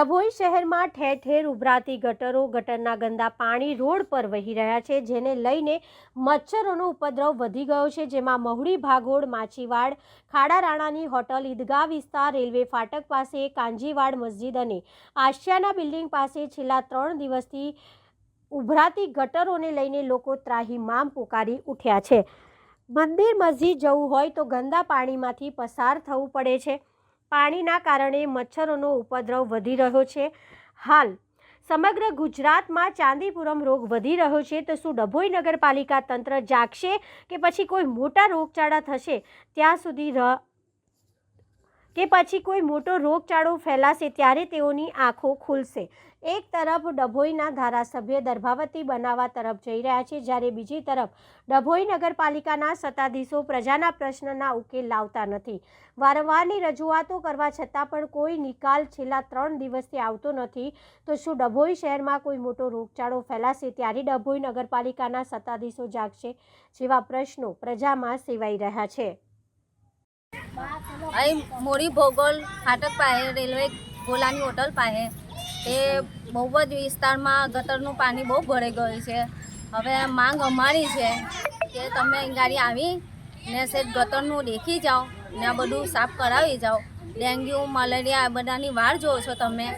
ડભોઈ શહેરમાં ઠેર ઠેર ઉભરાતી ગટરો, ગટરના ગંદા પાણી રોડ પર વહી રહ્યા છે, જેને લઈને મચ્છરોનો ઉપદ્રવ વધી ગયો છે. જેમાં મહુડી ભાગોળ, માછીવાડ ખાડારાણાની હોટલ, ઈદગાહ વિસ્તાર, રેલવે ફાટક પાસે, કાંજીવાડ મસ્જિદ અને આશિયાના બિલ્ડિંગ પાસે છેલ્લા ત્રણ દિવસથી ઉભરાતી ગટરોને લઈને લોકો ત્રાહીમામ પુકારી ઉઠ્યા છે. મંદિર મસ્જિદ જવું હોય તો ગંદા પાણીમાંથી પસાર થવું પડે છે. પાણીના કારણે મચ્છરોનો ઉપદ્રવ વધી રહ્યો છે. હાલ, સમગ્ર ગુજરાતમાં ચાંદીપુરમ રોગ વધી રહ્યો છે. તો શું ડભોઈ નગરપાલિકા તંત્ર જાગશે કે પછી કોઈ મોટા રોગચાળા થશે? ત્યાં સુધી કે પછી કોઈ મોટો રોગચાળો ફેલાશે ત્યારે તેઓની આંખો ખુલશે. એક તરફ ડભોઈના ધારાસભ્ય દર્ભાવતી બનાવવા તરફ જઈ રહ્યા છે, જ્યારે બીજી તરફ ડભોઈ નગરપાલિકાના સત્તાધીશો પ્રજાના પ્રશ્નના ઉકેલ લાવતા નથી. વારંવારની રજૂઆતો કરવા છતાં પણ કોઈ નિકાલ છેલ્લા ત્રણ દિવસથી આવતો નથી. તો શું ડભોઈ શહેરમાં કોઈ મોટો રોગચાળો ફેલાશે ત્યારે ડભોઈ નગરપાલિકાના સત્તાધીશો જાગશે? જેવા પ્રશ્નો પ્રજામાં સેવાઈ રહ્યા છે. અહીં મોડી ભોગોલ ફાટક પાસે, રેલવે ગોલાની હોટલ પાસે. એ બહુ જ વિસ્તારમાં ગટરનું પાણી બહુ ભરાઈ ગયું છે. હવે માંગ અમારી છે કે તમે ગાડી આવી ને સેજ ગટરનું દેખી જાઓ ને આ બધું સાફ કરાવી જાઓ. ડેન્ગ્યુ, મલેરિયા આ બધાની વાર જોવો છો તમે.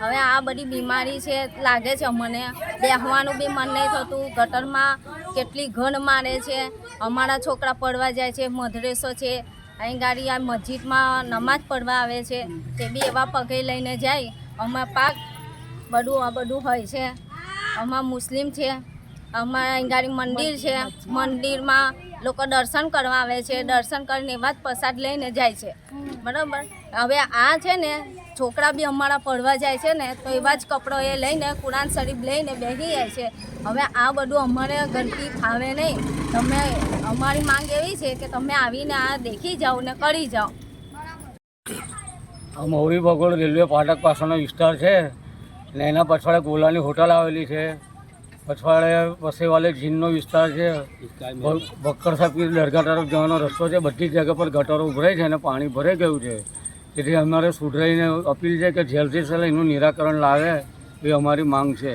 હવે આ બધી બીમારી છે લાગે છે અમને. બેહવાનું બી મન નહીં થતું. ગટરમાં કેટલી ઘણ મારે છે. અમારા છોકરા પડવા જાય છે, મધરેસો છે. અહીં ગાડી આ મસ્જિદમાં નમાજ પડવા આવે છે, તે બી એવા પગે લઈને જાય. અમાર પાક બધું, આ બધું હોય છે. અમાર મુસ્લિમ છે. અમારા અહીં ગાડી મંદિર છે. મંદિરમાં લોકો દર્શન કરવા આવે છે દર્શન કરીને એવા જ પ્રસાદ લઈને જાય છે. બરાબર? હવે આ છે ને છોકરા બી અમારા પડવા જાય છે ને તો એવા જ કપડો એ લઈને કુરાન શરીફ લઈને બેસી જાય છે. હવે આ બધું અમારે ગંદકી ફાવે નહીં. તમે અમારી માંગ એવી છે કે તમે આવીને આ દેખી જાઓ ને કરી જાઓ. આ મૌરી ભગોળ રેલવે ફાટક પાસેનો વિસ્તાર છે ને એના પાછળ ગોલાની હોટલ આવેલી છે. પછવાડે વસેવાલે જીનનો વિસ્તાર છે ભક્કર સાહેબ દરગાહ તરફ જવાનો રસ્તો છે, બધી જગ્યા પર ગટરો ઉભરાય છે અને પાણી ભરાઈ ગયું છે. તેથી અમારે સુધરાઈને અપીલ છે કે જેલથી સહેલા એનું નિરાકરણ લાવે એ અમારી માંગ છે.